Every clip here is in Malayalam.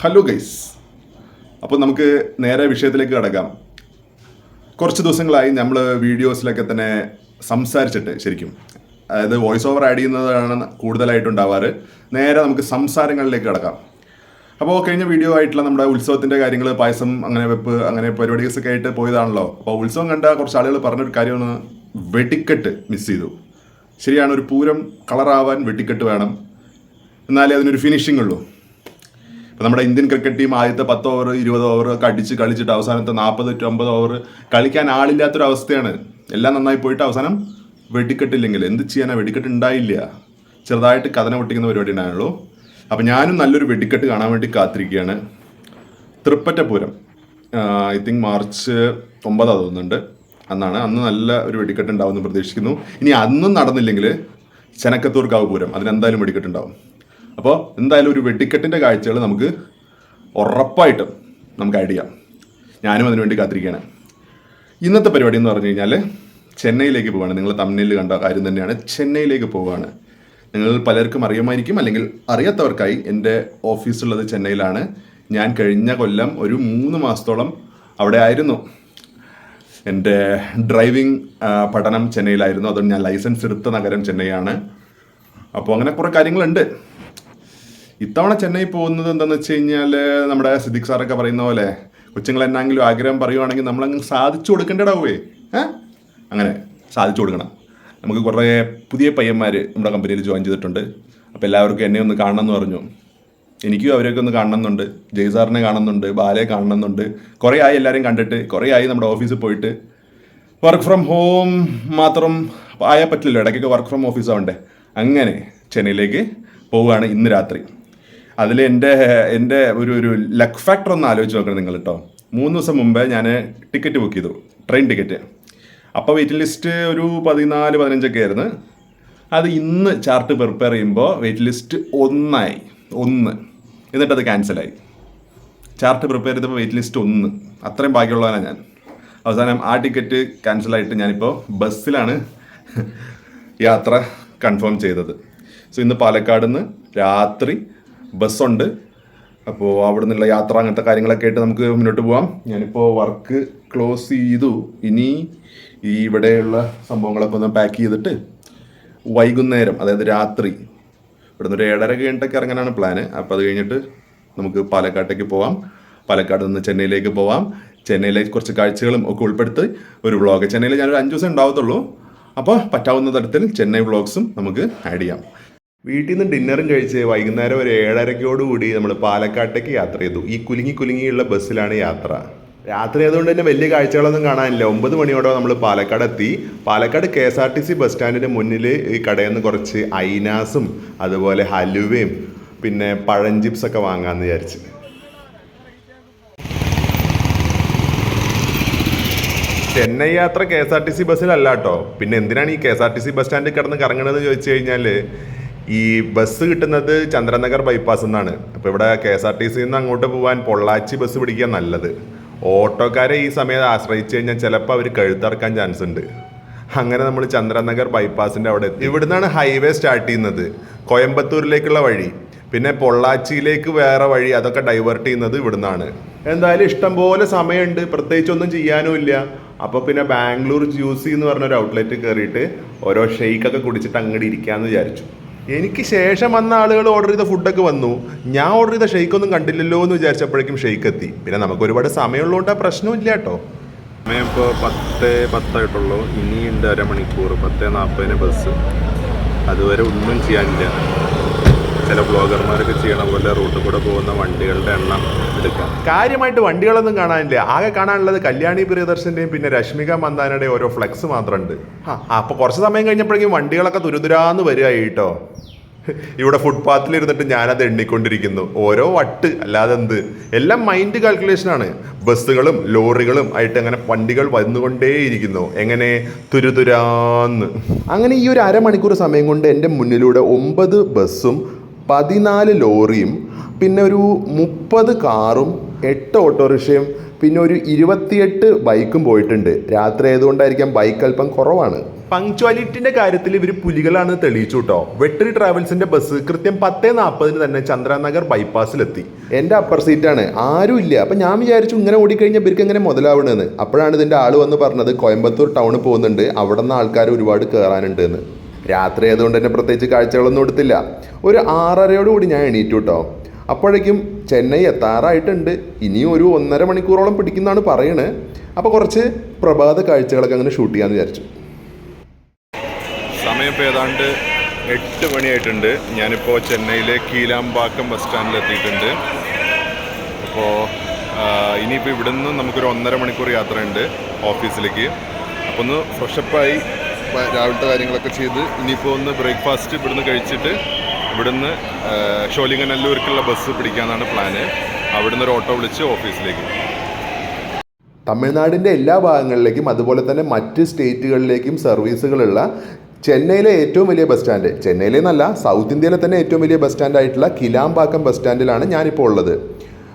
ഹലോ ഗൈസ് അപ്പോൾ നമുക്ക് നേരെ വിഷയത്തിലേക്ക് കടക്കാം. കുറച്ച് ദിവസങ്ങളായി നമ്മൾ വീഡിയോസിലൊക്കെ തന്നെ സംസാരിച്ചിട്ട് ശരിക്കും. അതായത് വോയിസ് ഓവർ ആഡ് ചെയ്യുന്നതാണ് കൂടുതലായിട്ടുണ്ടാവാറ്. നേരെ നമുക്ക് സംസാരങ്ങളിലേക്ക് കടക്കാം. അപ്പോൾ കഴിഞ്ഞ വീഡിയോ ആയിട്ടുള്ള നമ്മുടെ ഉത്സവത്തിന്റെ കാര്യങ്ങൾ പായസം അങ്ങനെ വെപ്പ് അങ്ങനെ പരിപാടികൾസൊക്കെ ആയിട്ട് പോയതാണല്ലോ. അപ്പോൾ ഉത്സവം കണ്ട കുറച്ച് ആളുകൾ പറഞ്ഞൊരു കാര്യമാണ്. വെടിക്കെട്ട് മിസ് ചെയ്തു. ശരിയാണ് ഒരു പൂരം കളറാവാൻ വെടിക്കെട്ട് വേണം. എന്നാലേ അതിനൊരു ഫിനിഷിംഗ് ഉള്ളൂ. ഇപ്പം നമ്മുടെ ഇന്ത്യൻ ക്രിക്കറ്റ് ടീം ആദ്യത്തെ പത്ത് ഓവർ ഇരുപത് ഓവർ കടിച്ച് കളിച്ചിട്ട് അവസാനത്തെ നാൽപ്പത് ടു അമ്പത് ഓവർ കളിക്കാൻ ആളില്ലാത്തൊരു അവസ്ഥയാണ്. എല്ലാം നന്നായി പോയിട്ട് അവസാനം വെടിക്കെട്ടില്ലെങ്കിൽ എന്ത് ചെയ്യാനാ? വെടിക്കെട്ട് ഉണ്ടായില്ല. ചെറുതായിട്ട് കഥന പൊട്ടിക്കുന്ന പരിപാടി ഉണ്ടായുള്ളൂ അപ്പം ഞാനും നല്ലൊരു വെടിക്കെട്ട് കാണാൻ വേണ്ടി കാത്തിരിക്കുകയാണ്. തൃപ്പറ്റപൂരം. ഐ തിങ്ക് മാർച്ച് ഒമ്പതാ തോന്നുന്നുണ്ട്. അന്നാണ്. അന്ന് നല്ല ഒരു വെടിക്കെട്ട് ഉണ്ടാവുമെന്ന് പ്രതീക്ഷിക്കുന്നു. ഇനി അന്നും നടന്നില്ലെങ്കിൽ ചെനക്കത്തൂർക്കാവ് പൂരം അതിനെന്തായാലും വെടിക്കെട്ടുണ്ടാവും അപ്പോൾ എന്തായാലും ഒരു വെടിക്കെട്ടിന്റെ കാഴ്ചകൾ നമുക്ക് ഉറപ്പായിട്ടും നമുക്ക് ആഡ് ചെയ്യാം. ഞാനും അതിനുവേണ്ടി കാത്തിരിക്കുകയാണ്. ഇന്നത്തെ പരിപാടി എന്ന് പറഞ്ഞു കഴിഞ്ഞാൽ ചെന്നൈയിലേക്ക് പോവുകയാണ് നിങ്ങൾ തമിഴിൽ കണ്ട കാര്യം തന്നെയാണ്. ചെന്നൈയിലേക്ക് പോവുകയാണ് നിങ്ങൾ പലർക്കും അറിയുമായിരിക്കും അല്ലെങ്കിൽ അറിയാത്തവർക്കായി എന്റെ ഓഫീസുള്ളത് ചെന്നൈയിലാണ്. ഞാൻ കഴിഞ്ഞ കൊല്ലം ഒരു മൂന്ന് മാസത്തോളം അവിടെ ആയിരുന്നു. എന്റെ ഡ്രൈവിംഗ് പഠനം ചെന്നൈയിലായിരുന്നു. അതുകൊണ്ട് ഞാൻ ലൈസൻസ് എടുത്ത നഗരം ചെന്നൈയാണ്. അപ്പോൾ അങ്ങനെ കുറേ കാര്യങ്ങളുണ്ട്. ഇത്തവണ ചെന്നൈ പോകുന്നത് എന്താണെന്ന് വെച്ച് കഴിഞ്ഞാൽ നമ്മുടെ സിദ്ദിഖ് സാറൊക്കെ പറയുന്ന പോലെ കൊച്ചുങ്ങൾ എന്നാങ്കിലും ആഗ്രഹം പറയുവാണെങ്കിൽ നമ്മളങ്ങ് സാധിച്ചു കൊടുക്കേണ്ടടാവേ ഏ? അങ്ങനെ സാധിച്ചു കൊടുക്കണം. നമുക്ക് കുറേ പുതിയ പയ്യന്മാർ നമ്മുടെ കമ്പനിയിൽ ജോയിൻ ചെയ്തിട്ടുണ്ട്. അപ്പോൾ എല്ലാവർക്കും എന്നെ ഒന്ന് കാണണം എന്ന് പറഞ്ഞു. എനിക്കും അവരെയൊക്കെ ഒന്ന് കാണണമെന്നുണ്ട്. ജയ് സാറിനെ കാണുന്നുണ്ട് ബാലയെ കാണണമെന്നുണ്ട്. കുറേ ആയി എല്ലാവരും കണ്ടിട്ട് കുറേ ആയി നമ്മുടെ ഓഫീസിൽ പോയിട്ട്. വർക്ക് ഫ്രം ഹോം മാത്രം ആയാൽ പറ്റില്ലല്ലോ. ഇടയ്ക്കൊക്കെ വർക്ക് ഫ്രം ഓഫീസ് ആവണ്ടേ? അങ്ങനെ ചെന്നൈയിലേക്ക് പോവുകയാണ് ഇന്ന് രാത്രി. അതിൽ എന്റെ എന്റെ ഒരു ഒരു ലക്ക് ഫാക്ടർ ഒന്ന് ആലോചിച്ച് നോക്കണം നിങ്ങൾ കേട്ടോ മൂന്ന് ദിവസം മുമ്പേ ഞാൻ ടിക്കറ്റ് ബുക്ക് ചെയ്തു. ട്രെയിൻ ടിക്കറ്റ് അപ്പോൾ വെയിറ്റിംഗ് ലിസ്റ്റ് ഒരു പതിനാല് പതിനഞ്ചൊക്കെ ആയിരുന്നു. അത് ഇന്ന് ചാർട്ട് പ്രിപ്പയർ ചെയ്യുമ്പോൾ വെയിറ്റ് ലിസ്റ്റ് ഒന്നായി. ഒന്ന്. എന്നിട്ടത് ക്യാൻസലായി ചാർട്ട് പ്രിപ്പയർ ചെയ്തപ്പോൾ വെയിറ്റ് ലിസ്റ്റ് ഒന്ന്. അത്രയും ബാക്കിയുള്ളവനാണ് ഞാൻ. അവസാനം ആ ടിക്കറ്റ് ക്യാൻസലായിട്ട് ഞാനിപ്പോൾ ബസ്സിലാണ് യാത്ര കൺഫേം ചെയ്തത്. സോ ഇന്ന് പാലക്കാട് നിന്ന് രാത്രി ബസ്സുണ്ട്. അപ്പോൾ അവിടെ നിന്നുള്ള യാത്ര അങ്ങനത്തെ കാര്യങ്ങളൊക്കെ ആയിട്ട് നമുക്ക് മുന്നോട്ട് പോവാം. ഞാനിപ്പോൾ വർക്ക് ക്ലോസ് ചെയ്തു. ഇനി ഈ ഇവിടെയുള്ള സംഭവങ്ങളൊക്കെ ഒന്ന് പാക്ക് ചെയ്തിട്ട് വൈകുന്നേരം അതായത് രാത്രി ഇവിടെ നിന്ന് ഒരു ഏഴര കഴിഞ്ഞിട്ടൊക്കെ ഇറങ്ങാനാണ് പ്ലാന് അപ്പോൾ അത് കഴിഞ്ഞിട്ട് നമുക്ക് പാലക്കാട്ടേക്ക് പോവാം. പാലക്കാട് നിന്ന് ചെന്നൈയിലേക്ക് പോവാം. ചെന്നൈയിലെ കുറച്ച് കാഴ്ചകളും ഒക്കെ ഉൾപ്പെടുത്തി ഒരു വ്ളോഗ് ചെന്നൈയിൽ ഞാനൊരു അഞ്ച് ദിവസം ഉണ്ടാവത്തുള്ളൂ. അപ്പോൾ പറ്റാവുന്ന തരത്തിൽ ചെന്നൈ വ്ളോഗ്സും നമുക്ക് ആഡ് ചെയ്യാം. വീട്ടിൽ നിന്ന് ഡിന്നറും കഴിച്ച് വൈകുന്നേരം ഒരു ഏഴരയ്ക്കോടുകൂടി നമ്മൾ പാലക്കാട്ടേക്ക് യാത്ര ചെയ്തു. ഈ കുലുങ്ങി കുലുങ്ങിയുള്ള ബസ്സിലാണ് യാത്ര. രാത്രി ആയതുകൊണ്ട് തന്നെ വലിയ കാഴ്ചകളൊന്നും കാണാനില്ല. ഒമ്പത് മണിയോടെ നമ്മൾ പാലക്കാട് എത്തി. Palakkad K S R T C bus സ്റ്റാൻഡിന്റെ മുന്നിൽ ഈ കടയിൽ നിന്ന് കുറച്ച് ഐനാസും അതുപോലെ ഹലുവയും പിന്നെ പഴം ചിപ്സ് ഒക്കെ വാങ്ങാമെന്ന് വിചാരിച്ച്. ചെന്നൈ യാത്ര K S R T C ബസ്സിലല്ല കേട്ടോ. പിന്നെ എന്തിനാണ് ഈ K S R T C bus സ്റ്റാൻഡിൽ കിടന്ന് കറങ്ങണതെന്ന് ചോദിച്ചു കഴിഞ്ഞാൽ ഈ ബസ് കിട്ടുന്നത് ചന്ദ്രനഗർ ബൈപ്പാസ് എന്നാണ് അപ്പോൾ ഇവിടെ കെ എസ് ആർ ടി സിയിൽ നിന്ന് അങ്ങോട്ട് പോകാൻ പൊള്ളാച്ചി ബസ് പിടിക്കുക നല്ലത്. ഓട്ടോക്കാരെ ഈ സമയത്ത് ആശ്രയിച്ച് കഴിഞ്ഞാൽ ചിലപ്പോൾ അവർ കഴുത്തിറക്കാൻ ചാൻസ് ഉണ്ട്. അങ്ങനെ നമ്മൾ ചന്ദ്രനഗർ ബൈപ്പാസിന്റെ അവിടെ എത്തി. ഇവിടുന്നാണ് ഹൈവേ സ്റ്റാർട്ട് ചെയ്യുന്നത്. കോയമ്പത്തൂരിലേക്കുള്ള വഴി. പിന്നെ പൊള്ളാച്ചിയിലേക്ക് വേറെ വഴി അതൊക്കെ ഡൈവേർട്ട് ചെയ്യുന്നത് ഇവിടുന്നാണ്. എന്തായാലും ഇഷ്ടംപോലെ സമയമുണ്ട്. പ്രത്യേകിച്ച് ഒന്നും ചെയ്യാനും ഇല്ല. അപ്പോൾ പിന്നെ ബാംഗ്ലൂർ ജ്യൂസി എന്ന് പറഞ്ഞൊരു ഔട്ട്ലെറ്റ് കയറിയിട്ട് ഓരോ ഷെയ്ക്കൊക്കെ കുടിച്ചിട്ട് അങ്ങോട്ട് ഇരിക്കാമെന്ന് വിചാരിച്ചു. എനിക്ക് ശേഷം വന്ന ആളുകൾ ഓർഡർ ചെയ്ത ഫുഡൊക്കെ വന്നു. ഞാൻ ഓർഡർ ചെയ്ത ഷെയ്ക്ക് ഒന്നും കണ്ടില്ലല്ലോ എന്ന് വിചാരിച്ചപ്പോഴേക്കും ഷെയ്ക്ക് എത്തി. പിന്നെ നമുക്ക് ഒരുപാട് സമയമുള്ളതുകൊണ്ട് ആ പ്രശ്നമില്ല കേട്ടോ. സമയം ഇപ്പോൾ പത്ത് പത്തായിട്ടുള്ളൂ. ഇനിയുണ്ട് അരമണിക്കൂർ പത്ത് നാൽപ്പതിന് ബസ് അതുവരെ ഒന്നും ചെയ്യാനില്ല. ചില ബ്ലോഗർമാരൊക്കെ ചെയ്യണ പോലെ റൂട്ടിൽ കൂടെ പോകുന്ന വണ്ടികളുടെ എണ്ണം എടുക്കാം. കാര്യമായിട്ട് വണ്ടികളൊന്നും കാണാനില്ല. ആകെ കാണാനുള്ളത് കല്യാണി പ്രിയദർശന്റെയും പിന്നെ രശ്മിക മന്ദാനയുടെയും ഓരോ ഫ്ലെക്സ് മാത്രമുണ്ട് ആ അപ്പോൾ കുറച്ച് സമയം കഴിഞ്ഞപ്പോഴേക്കും വണ്ടികളൊക്കെ തുരുതുരാന്ന് വരികയായി കേട്ടോ. ഇവിടെ ഫുട്പാത്തിൽ ഇരുന്നിട്ട് ഞാനത് എണ്ണിക്കൊണ്ടിരിക്കുന്നു. ഓരോ വട്ട് അല്ലാതെ എന്ത്? എല്ലാം മൈൻഡ് കാൽക്കുലേഷനാണ് ബസ്സുകളും ലോറികളും ആയിട്ട് അങ്ങനെ വണ്ടികൾ വന്നുകൊണ്ടേയിരിക്കുന്നു. എങ്ങനെ? തുരുതുരാന്ന്. അങ്ങനെ ഈ ഒരു അരമണിക്കൂർ സമയം കൊണ്ട് എന്റെ മുന്നിലൂടെ ഒമ്പത് ബസ്സും പതിനാല് ലോറിയും പിന്നെ ഒരു മുപ്പത് കാറും എട്ട് ഓട്ടോറിക്ഷയും പിന്നെ ഒരു ഇരുപത്തിയെട്ട് ബൈക്കും പോയിട്ടുണ്ട്. രാത്രി ആയതുകൊണ്ടായിരിക്കാം ബൈക്ക് അല്പം കുറവാണ്. പങ്ക്ച്വാലിറ്റിന്റെ കാര്യത്തിൽ ഇവർ പുലികളാണ് തെളിയിച്ചു കേട്ടോ വെട്ടറി ട്രാവൽസിന്റെ ബസ് കൃത്യം പത്തേ നാൽപ്പതിന് തന്നെ ചന്ദ്രനഗർ ബൈപ്പാസിലെത്തി. എന്റെ അപ്പർ സീറ്റാണ് ആരും ഇല്ല. അപ്പൊ ഞാൻ വിചാരിച്ചു ഇങ്ങനെ ഓടിക്കഴിഞ്ഞാൽ ഇവർക്ക് എങ്ങനെ മുതലാവണമെന്ന് അപ്പോഴാണ് ഇതിന്റെ ആൾ വന്ന് പറഞ്ഞത് കോയമ്പത്തൂർ ടൗണിൽ പോകുന്നുണ്ട്. അവിടെ നിന്ന് ആൾക്കാർ ഒരുപാട് കയറാനുണ്ട് എന്ന്. രാത്രി ആയതുകൊണ്ട് തന്നെ പ്രത്യേകിച്ച് കാഴ്ചകളൊന്നും എടുത്തില്ല. ഒരു ആറരയോടുകൂടി ഞാൻ എണീറ്റു കേട്ടോ അപ്പോഴേക്കും ചെന്നൈ എത്താറായിട്ടുണ്ട്. ഇനിയും ഒരു ഒന്നര മണിക്കൂറോളം പിടിക്കുന്നതാണ് പറയണേ. അപ്പോൾ കുറച്ച് പ്രഭാത കാഴ്ചകളൊക്കെ അങ്ങനെ ഷൂട്ട് ചെയ്യാമെന്ന് വിചാരിച്ചു. സമയം ഇപ്പോൾ ഏതാണ്ട് എട്ട് മണിയായിട്ടുണ്ട്. ഞാനിപ്പോൾ ചെന്നൈയിലെ കീലാമ്പാക്കം ബസ് സ്റ്റാൻഡിൽ എത്തിയിട്ടുണ്ട്. അപ്പോൾ ഇനിയിപ്പോൾ ഇവിടെ നിന്ന് നമുക്കൊരു ഒന്നര മണിക്കൂർ യാത്രയുണ്ട് ഓഫീസിലേക്ക്. അപ്പോൾ ഒന്ന് ഫ്രഷപ്പായി രാവിലത്തെ കാര്യങ്ങളൊക്കെ ചെയ്ത് ഇനിയിപ്പോൾ ഒന്ന് ബ്രേക്ക്ഫാസ്റ്റ് ഇവിടുന്ന് കഴിച്ചിട്ട് ഇവിടുന്ന് ഷോലിംഗനല്ലൂർക്കുള്ള ബസ് പിടിക്കാനാണ് പ്ലാന്. അവിടുന്ന് ഒരു ഓട്ടോ വിളിച്ച് ഓഫീസിലേക്ക്. തമിഴ്നാടിന്റെ എല്ലാ ഭാഗങ്ങളിലേക്കും അതുപോലെ തന്നെ മറ്റ് സ്റ്റേറ്റുകളിലേക്കും സർവീസുകളുള്ള ചെന്നൈയിലെ ഏറ്റവും വലിയ ബസ് സ്റ്റാൻഡ്. ചെന്നൈയിലെ എന്നല്ല സൗത്ത് ഇന്ത്യയിലെ തന്നെ ഏറ്റവും വലിയ ബസ് സ്റ്റാൻഡ് ആയിട്ടുള്ള കിലാമ്പാക്കം ബസ് സ്റ്റാൻഡിലാണ് ഞാനിപ്പോൾ ഉള്ളത്.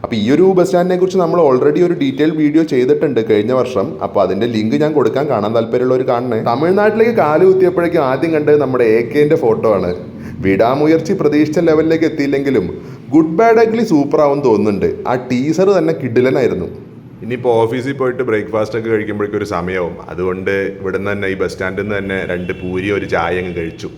അപ്പോൾ ഈ ഒരു ബസ് സ്റ്റാൻഡിനെ കുറിച്ച് നമ്മൾ ഓൾറെഡി ഒരു ഡീറ്റെയിൽ വീഡിയോ ചെയ്തിട്ടുണ്ട് കഴിഞ്ഞ വർഷം. അപ്പോൾ അതിന്റെ ലിങ്ക് ഞാൻ കൊടുക്കാൻ കാണാൻ താല്പര്യമുള്ളവർ കാണണേ. തമിഴ്നാട്ടിലേക്ക് കാലുകുത്തിയപ്പോഴേക്കും ആദ്യം കണ്ടത് നമ്മുടെ എ കെന്റെ ഫോട്ടോ ആണ്. വിടാമുയർച്ചി പ്രതീക്ഷിച്ച ലെവലിലേക്ക് എത്തിയില്ലെങ്കിലും ഗുഡ് ബാഡ് അഗ്ലി സൂപ്പർ ആവും തോന്നുന്നുണ്ട്. ആ ടീസർ തന്നെ കിഡിലനായിരുന്നു ഇനിയിപ്പോൾ ഓഫീസിൽ പോയിട്ട് ബ്രേക്ക്ഫാസ്റ്റ് ഒക്കെ കഴിക്കുമ്പോഴേക്കും ഒരു സമയവും. അതുകൊണ്ട് ഇവിടുന്ന് തന്നെ ഈ ബസ് സ്റ്റാൻഡിൽ നിന്ന് തന്നെ രണ്ട് പൂരി ഒരു ചായ അങ്ങ് കഴിച്ചു.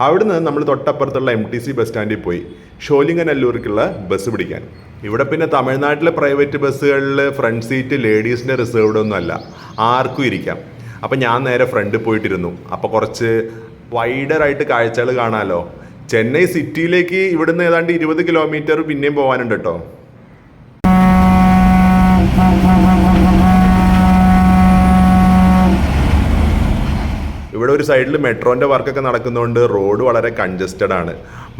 അവിടുന്ന് നമ്മൾ തൊട്ടപ്പുറത്തുള്ള എം ടി സി ബസ് സ്റ്റാൻഡിൽ പോയി. ഷോലിംഗനല്ലൂർക്കുള്ള ബസ് പിടിക്കാൻ. ഇവിടെ പിന്നെ തമിഴ്നാട്ടിലെ പ്രൈവറ്റ് ബസ്സുകളിൽ ഫ്രണ്ട് സീറ്റ് ലേഡീസിന്റെ റിസർവ്ഡ് ഒന്നും അല്ല. ആർക്കും ഇരിക്കാം. അപ്പം ഞാൻ നേരെ ഫ്രണ്ടിൽ പോയിട്ടിരുന്നു. അപ്പോൾ കുറച്ച് വൈഡറായിട്ട് കാഴ്ചകൾ കാണാമല്ലോ ചെന്നൈ സിറ്റിയിലേക്ക് ഇവിടുന്ന് ഏതാണ്ട് ഇരുപത് കിലോമീറ്റർ പിന്നെയും പോകാനുണ്ട് കേട്ടോ ഇവിടെ ഒരു സൈഡിൽ മെട്രോന്റെ വർക്കൊക്കെ നടക്കുന്നതുകൊണ്ട് റോഡ് വളരെ കൺജസ്റ്റഡ് ആണ്.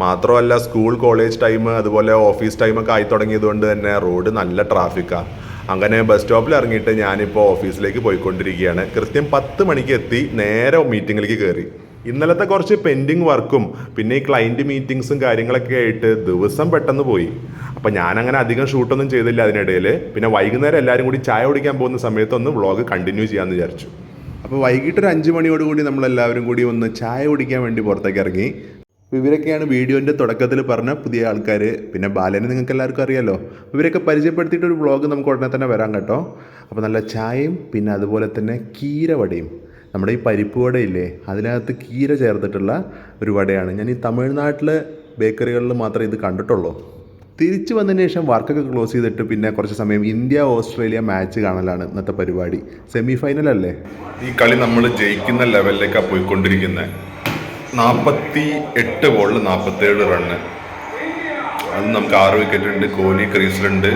മാത്രമല്ല സ്കൂൾ കോളേജ് ടൈം അതുപോലെ ഓഫീസ് ടൈമൊക്കെ ആയി തുടങ്ങിയതുകൊണ്ട് തന്നെ റോഡ് നല്ല ട്രാഫിക്കാണ് അങ്ങനെ ബസ് സ്റ്റോപ്പിൽ ഇറങ്ങിയിട്ട് ഞാനിപ്പോൾ ഓഫീസിലേക്ക് പോയിക്കൊണ്ടിരിക്കുകയാണ്. കൃത്യം പത്ത് മണിക്ക് എത്തി നേരെ മീറ്റിങ്ങിലേക്ക് കയറി ഇന്നലത്തെ കുറച്ച് പെൻഡിങ് വർക്കും പിന്നെ ഈ ക്ലയന്റ് മീറ്റിങ്സും കാര്യങ്ങളൊക്കെ ആയിട്ട് ദിവസം പെട്ടെന്ന് പോയി. അപ്പം ഞാനങ്ങനെ അധികം ഷൂട്ടൊന്നും ചെയ്തില്ല അതിനിടയിൽ പിന്നെ വൈകുന്നേരം എല്ലാവരും കൂടി ചായ കുടിക്കാൻ പോകുന്ന സമയത്ത് ഒന്ന് വ്ളോഗ് കണ്ടിന്യൂ ചെയ്യാമെന്ന് വിചാരിച്ചു. അപ്പോൾ വൈകിട്ട് ഒരു അഞ്ച് മണിയോടുകൂടി നമ്മളെല്ലാവരും കൂടി ഒന്ന് ചായ കുടിക്കാൻ വേണ്ടി പുറത്തേക്ക് ഇറങ്ങി. ഇവരൊക്കെയാണ് വീഡിയോന്റെ തുടക്കത്തിൽ പറഞ്ഞ പുതിയ ആൾക്കാർ പിന്നെ ബാലനെ നിങ്ങൾക്ക് എല്ലാവർക്കും അറിയാലോ. ഇവരൊക്കെ പരിചയപ്പെടുത്തിയിട്ട് ഒരു വ്ളോഗ് നമുക്ക് ഉടനെ തന്നെ വരാം കേട്ടോ. അപ്പോൾ നല്ല ചായയും പിന്നെ അതുപോലെ തന്നെ കീര വടയും നമ്മുടെ ഈ പരിപ്പ് വടയില്ലേ അതിനകത്ത് കീര ചേർത്തിട്ടുള്ള ഒരു വടയാണ്. ഞാൻ ഈ തമിഴ്നാട്ടിലെ ബേക്കറികളിൽ മാത്രമേ ഇത് കണ്ടിട്ടുള്ളൂ. തിരിച്ചു വന്നതിന് ശേഷം വർക്കൊക്കെ ക്ലോസ് ചെയ്തിട്ട് പിന്നെ കുറച്ച് സമയം ഇന്ത്യ ഓസ്ട്രേലിയ മാച്ച് കാണലാണ് ഇന്നത്തെ പരിപാടി. സെമി ഫൈനൽ അല്ലേ? ഈ കളി നമ്മൾ ജയിക്കുന്ന ലെവലിലേക്കാണ് പോയിക്കൊണ്ടിരിക്കുന്നത് നാൽപ്പത്തി എട്ട് ബോളിൽ നാൽപ്പത്തേഴ് റണ്ണ്. അത് നമുക്ക് ആറ് വിക്കറ്റ് ഉണ്ട്. കോഹ്ലി ക്രീസിലുണ്ട്.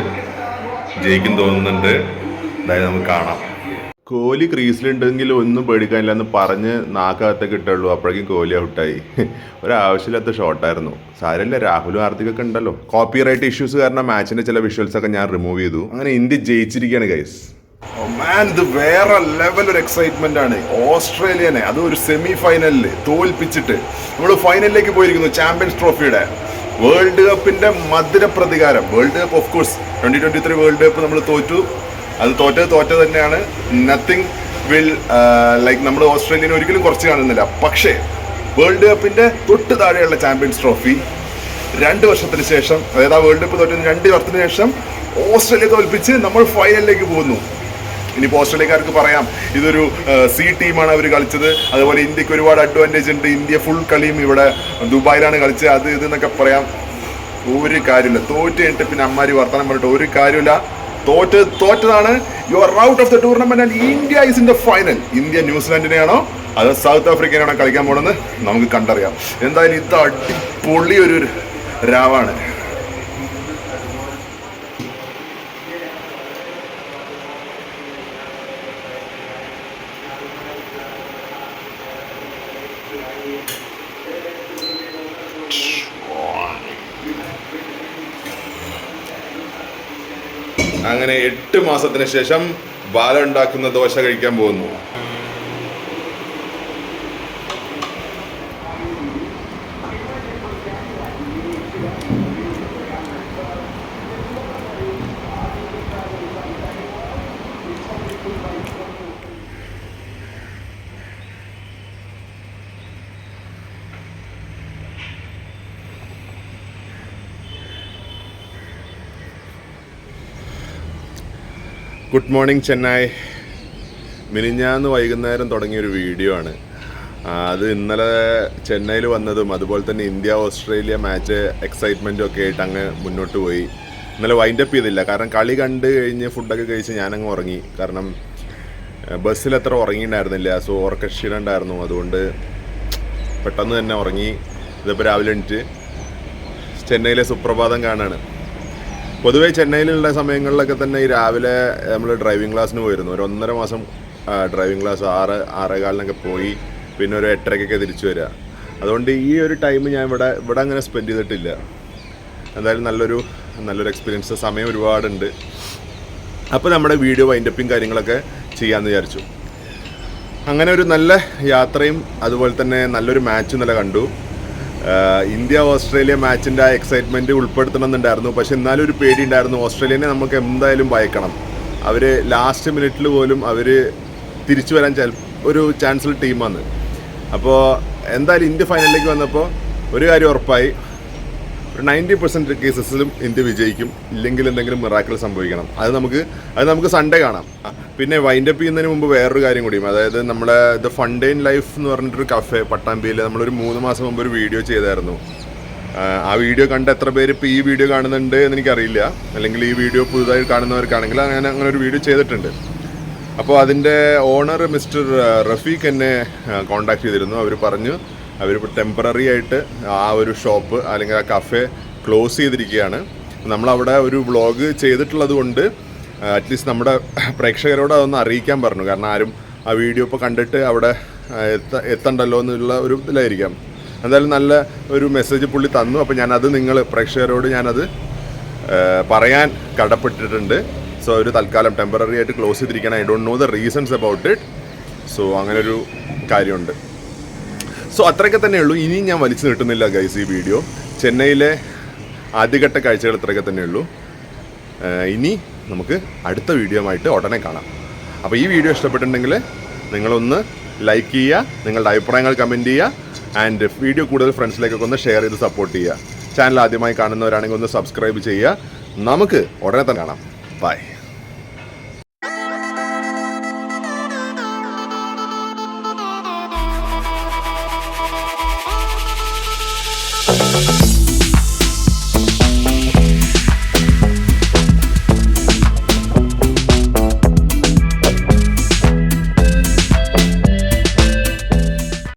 ജയിക്കും തോന്നുന്നുണ്ട്. അതായത് നമുക്ക് കാണാം. കോഹ്ലി ക്രീസിലുണ്ടെങ്കിൽ ഒന്നും പേടിക്കാനില്ല എന്ന് പറഞ്ഞ് നാക്കകത്തൊക്കെ ഇട്ടുള്ളൂ അപ്പോഴേക്കും കോഹ്ലി ഔട്ടായി. ഒരാവശ്യമില്ലാത്ത ഷോട്ടായിരുന്നു. സാരല്ല രാഹുലും ആർത്തിക്കൊക്കെ ഉണ്ടല്ലോ. കോപ്പി റൈറ്റ് ഇഷ്യൂസ് കാരണം മാച്ചിന്റെ ചില വിഷ്വൽസ് ഒക്കെ ഞാൻ റിമൂവ് ചെയ്തു. അങ്ങനെ ഇന്ത്യ ജയിച്ചിരിക്കുകയാണ് ഗൈസ് മാൻ ഇത് വേറെ ലെവൽ ഒരു എക്സൈറ്റ്മെന്റ് ആണ്. ഓസ്ട്രേലിയനെ അത് ഒരു സെമി ഫൈനലിൽ തോൽപ്പിച്ചിട്ട് നമ്മൾ ഫൈനലിലേക്ക് പോയിരിക്കുന്നു ചാമ്പ്യൻസ് ട്രോഫിയുടെ വേൾഡ് കപ്പിന്റെ മധുര പ്രതികാരം world cup of course twenty twenty three world cup നമ്മൾ തോറ്റു. അത് തോറ്റത് തോറ്റത് തന്നെയാണ്. നത്തിങ് വിൽ ലൈക്ക് നമ്മൾ ഓസ്ട്രേലിയനെ ഒരിക്കലും കുറച്ച് കാണുന്നില്ല. പക്ഷേ വേൾഡ് കപ്പിന്റെ തൊട്ട് താഴെയുള്ള ചാമ്പ്യൻസ് ട്രോഫി രണ്ട് വർഷത്തിന് ശേഷം അതായത് ആ വേൾഡ് കപ്പ് തോറ്റതിന് രണ്ട് വർഷത്തിന് ശേഷം ഓസ്ട്രേലിയ തോൽപ്പിച്ച് നമ്മൾ ഫൈനലിലേക്ക് പോകുന്നു. ഇനിയിപ്പോൾ ഓസ്ട്രേലിയക്കാർക്ക് പറയാം ഇതൊരു സി ടീമാണ് അവർ കളിച്ചത്. അതുപോലെ ഇന്ത്യയ്ക്ക് ഒരുപാട് അഡ്വാന്റേജ് ഉണ്ട്. ഇന്ത്യ ഫുൾ കളിയും ഇവിടെ ദുബായിലാണ് കളിച്ചത്. അത് ഇതെന്നൊക്കെ പറയാം. ഒരു കാര്യമില്ല. തോറ്റ് കഴിഞ്ഞിട്ട് പിന്നെ അമ്മാരി വർത്തമാനം പറഞ്ഞിട്ട് ഒരു കാര്യമില്ല. തോറ്റ് തോറ്റതാണ്. You are out of the tournament and India is in the final India ന്യൂസിലാൻഡിനെയാണോ അത് സൗത്ത് ആഫ്രിക്കനെയാണോ കളിക്കാൻ പോകണമെന്ന് നമുക്ക് കണ്ടറിയാം. എന്തായാലും ഇത് അടിപൊളി ഒരു രാവാണ്. അങ്ങനെ എട്ട് മാസത്തിന് ശേഷം ബാല ഉണ്ടാക്കുന്ന ദോശ കഴിക്കാൻ പോകുന്നു. Good morning Chennai. മിനിഞ്ഞാന്ന് വൈകുന്നേരം തുടങ്ങിയൊരു വീഡിയോ ആണ്. അത് ഇന്നലെ ചെന്നൈയിൽ വന്നതും അതുപോലെ തന്നെ ഇന്ത്യ ഓസ്ട്രേലിയ മാച്ച് എക്സൈറ്റ്മെന്റും ഒക്കെ ആയിട്ട് അങ്ങ് മുന്നോട്ട് പോയി. ഇന്നലെ വൈൻഡപ്പ് ചെയ്തില്ല. കാരണം കളി കണ്ട് കഴിഞ്ഞ് ഫുഡൊക്കെ കഴിച്ച് ഞാനങ്ങ് ഉറങ്ങി. കാരണം ബസ്സിൽ അത്ര ഉറങ്ങിയിട്ടുണ്ടായിരുന്നില്ല സോ ഉറക്കക്ഷീണം ഉണ്ടായിരുന്നു. അതുകൊണ്ട് പെട്ടെന്ന് തന്നെ ഉറങ്ങി. ഇതിപ്പോൾ രാവിലെ എണീറ്റ് ചെന്നൈയിലെ സുപ്രഭാതം കാണാണ്. പൊതുവേ ചെന്നൈയിലുള്ള സമയങ്ങളിലൊക്കെ തന്നെ ഈ രാവിലെ നമ്മൾ ഡ്രൈവിംഗ് ക്ലാസ്സിന് പോയിരുന്നു. ഒരു ഒന്നര മാസം ഡ്രൈവിംഗ് ക്ലാസ് ആറ് ആറേകാലിനൊക്കെ പോയി പിന്നെ ഒരു എട്ടരയ്ക്കൊക്കെ തിരിച്ചു വരിക അതുകൊണ്ട് ഈ ഒരു ടൈം ഞാൻ ഇവിടെ ഇവിടെ അങ്ങനെ സ്പെൻഡ് ചെയ്തിട്ടില്ല. എന്തായാലും നല്ലൊരു നല്ലൊരു എക്സ്പീരിയൻസ് സമയം ഒരുപാടുണ്ട്. അപ്പോൾ നമ്മുടെ വീഡിയോ വൈൻഡപ്പും കാര്യങ്ങളൊക്കെ ചെയ്യാമെന്ന് വിചാരിച്ചു. അങ്ങനെ ഒരു നല്ല യാത്രയും അതുപോലെ തന്നെ നല്ലൊരു മാച്ചും നല്ല കണ്ടു. ഇന്ത്യ ഓസ്ട്രേലിയ മാച്ചിന്റെ ആ എക്സൈറ്റ്മെന്റ് ഉൾപ്പെടുത്തണമെന്നുണ്ടായിരുന്നു. പക്ഷെ എന്നാലും ഒരു പേടി ഉണ്ടായിരുന്നു ഓസ്ട്രേലിയനെ നമുക്ക് എന്തായാലും ഭയക്കണം. അവർ ലാസ്റ്റ് മിനിറ്റിൽ പോലും അവർ തിരിച്ചു വരാൻ ഒരു ചാൻസുള്ള ടീമാണ് അപ്പോൾ എന്തായാലും ഇന്ത്യ ഫൈനലിലേക്ക് വന്നപ്പോൾ ഒരു കാര്യം ഉറപ്പായി. ഒരു നയന്റി പെർസെന്റ് കേസസിലും ഇന്ത്യ വിജയിക്കും. ഇല്ലെങ്കിൽ എന്തെങ്കിലും മിറാക്കിൾ സംഭവിക്കണം. അത് നമുക്ക് അത് നമുക്ക് സൺഡേ കാണാം. പിന്നെ പിന്നെ വൈൻഡപ്പ് ചെയ്യുന്നതിന് മുമ്പ് വേറൊരു കാര്യം കൂടിയും അതായത് നമ്മുടെ ദ ഫണ്ട് ഇൻ ലൈഫ് എന്ന് പറഞ്ഞിട്ടൊരു കഫേ പട്ടാമ്പിയിൽ നമ്മളൊരു മൂന്ന് മാസം മുമ്പ് ഒരു വീഡിയോ ചെയ്തായിരുന്നു. ആ, ആ വീഡിയോ കണ്ട എത്ര പേര് ഇപ്പോൾ ഈ വീഡിയോ കാണുന്നുണ്ട് എന്ന് എനിക്കറിയില്ല അല്ലെങ്കിൽ ഈ വീഡിയോ പുതുതായി കാണുന്നവർക്കാണെങ്കിൽ അങ്ങനെ അങ്ങനെ ഒരു വീഡിയോ ചെയ്തിട്ടുണ്ട്. അപ്പോൾ അതിന്റെ ഓണർ മിസ്റ്റർ റഫീഖ് എന്നെ കോണ്ടാക്ട് ചെയ്തിരുന്നു. അവർ പറഞ്ഞു അവരിപ്പോൾ ടെമ്പററി ആയിട്ട് ആ ഒരു ഷോപ്പ് അല്ലെങ്കിൽ ആ കഫേ ക്ലോസ് ചെയ്തിരിക്കുകയാണ്. നമ്മളവിടെ ഒരു വ്ളോഗ് ചെയ്തിട്ടുള്ളത് കൊണ്ട് അറ്റ്ലീസ്റ്റ് നമ്മുടെ പ്രേക്ഷകരോട് അതൊന്ന് അറിയിക്കാൻ പറഞ്ഞു. കാരണം ആരും ആ വീഡിയോ ഇപ്പോൾ കണ്ടിട്ട് അവിടെ എത്ത എത്തണ്ടല്ലോ എന്നുള്ള ഒരു ഇതിലായിരിക്കാം. എന്തായാലും നല്ല ഒരു മെസ്സേജ് പുള്ളി തന്നു. അപ്പോൾ ഞാനത് നിങ്ങൾ പ്രേക്ഷകരോട് ഞാനത് പറയാൻ കടപ്പെട്ടിട്ടുണ്ട്. സോ ഒരു തൽക്കാലം ടെമ്പററി ആയിട്ട് ക്ലോസ് ചെയ്തിരിക്കണം I don't know the reasons about it so അങ്ങനെ ഒരു കാര്യമുണ്ട്. സോ അത്രയൊക്കെ തന്നെ ഉള്ളൂ ഇനിയും ഞാൻ വലിച്ചു നീട്ടുന്നില്ല ഗൈസ് ഈ വീഡിയോ ചെന്നൈയിലെ ആദ്യഘട്ട കാഴ്ചകൾ ഇത്രയൊക്കെ തന്നെ ഉള്ളൂ ഇനി നമുക്ക് അടുത്ത വീഡിയോ ആയിട്ട് ഉടനെ കാണാം. അപ്പോൾ ഈ വീഡിയോ ഇഷ്ടപ്പെട്ടിട്ടുണ്ടെങ്കിൽ നിങ്ങളൊന്ന് ലൈക്ക് ചെയ്യുക നിങ്ങളുടെ അഭിപ്രായങ്ങൾ കമന്റ് ചെയ്യുക ആൻഡ് വീഡിയോ കൂടുതൽ ഫ്രണ്ട്സിലേക്കൊക്കെ ഒന്ന് ഷെയർ ചെയ്ത് സപ്പോർട്ട് ചെയ്യുക. ചാനൽ ആദ്യമായി കാണുന്നവരാണെങ്കിൽ ഒന്ന് സബ്സ്ക്രൈബ് ചെയ്യുക. നമുക്ക് ഉടനെ തന്നെ കാണാം. ബൈ